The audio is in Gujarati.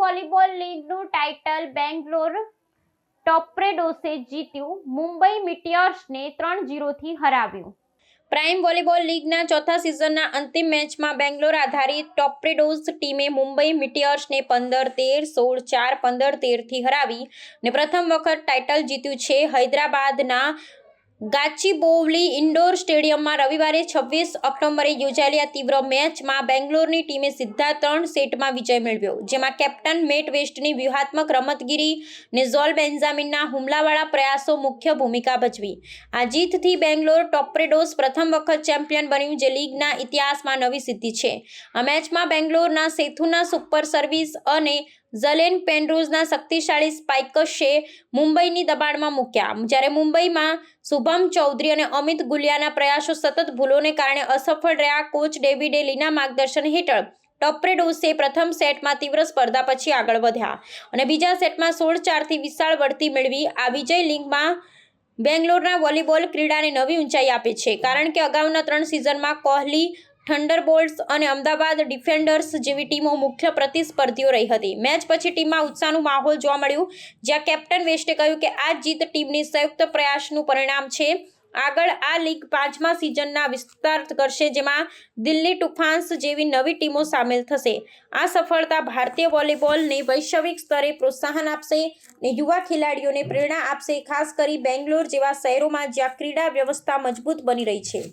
વોલીબોલ લીગનું ટાઇટલ બેંગ્લોર ટોપ્રેડોસે જીત્યું. મુંબઈ મિટિયર્સને ત્રણ જીરોથી હરાવ્યું. પ્રાઇમ વોલીબોલ લીગના ચોથા સિઝનના અંતિમ મેચમાં બેંગ્લોર આધારિત ટોપ્રેડોઝ ટીમે મુંબઈ મિટિયર્સને પંદર તેર સોળ ચાર પંદર તેરથી હરાવી ને પ્રથમ વખત ટાઇટલ જીત્યું છે. હૈદરાબાદના ગાચીબોવલી ઇન્ડોર સ્ટેડિયમમાં રવિવારે છવ્વીસ ઓક્ટોબરે યોજાયેલી આ તીવ્ર મેચમાં બેંગ્લોરની ટીમે સીધા ત્રણ સેટમાં વિજય મેળવ્યો, જેમાં કેપ્ટન મેટ વેસ્ટની વ્યૂહાત્મક રમતગીરી ને ઝોલ બેન્ઝામિનના હુમલાવાળા પ્રયાસો મુખ્ય ભૂમિકા ભજવી. આ જીતથી બેંગ્લોર ટોપ્રેડોસ પ્રથમ વખત ચેમ્પિયન બન્યું જે લીગના ઇતિહાસમાં નવી સિદ્ધિ છે. આ મેચમાં બેંગ્લોરના સેથુના સુપર સર્વિસ અને ઝલેન પેનરોઝના શક્તિશાળી સ્પાઇકર્સે મુંબઈની દબાણમાં મૂક્યા. જ્યારે મુંબઈમાં શુભમ ચૌધરી અને અમિત ગુલિયાના પ્રયાસો સતત ભૂલોને કારણે અસફળ રહ્યા કોચ ડેવિડે લીના માર્ગદર્શન હેઠળ ટોપ્રેડોસે પ્રથમ સેટમાં તીવ્ર સ્પર્ધા પછી આગળ વધ્યા અને બીજા સેટમાં સોળ ચારથી વિશાળ બઢતી મેળવી આ વિજય લીગમાં બેંગ્લોરના વોલીબોલ ક્રીડાને નવી ઊંચાઈ આપે છે. કારણ કે અગાઉના ત્રણ સિઝનમાં કોહલી થંડરબોલ્ટ્સ અને અમદાવાદ ડિફેન્ડર્સ જેવી ટીમો મુખ્ય પ્રતિસ્પર્ધીઓ રહી હતી. મેચ પછી ટીમમાં ઉત્સાહનું માહોલ જોવા મળ્યું, જ્યાં કેપ્ટન વેસ્ટે કહ્યું કે આ જીત ટીમની સંયુક્ત પ્રયાસનું પરિણામ છે. આગળ આ લીગ પાંચમા સિઝનના વિસ્તાર કરશે, જેમાં દિલ્હી ટુફાન્સ જેવી નવી ટીમો સામેલ થશે. આ સફળતા ભારતીય વોલીબોલને વૈશ્વિક સ્તરે પ્રોત્સાહન આપશે ને યુવા ખેલાડીઓને પ્રેરણા આપશે, ખાસ કરી બેંગ્લોર જેવા શહેરોમાં જ્યાં ક્રીડા વ્યવસ્થા મજબૂત બની રહી છે.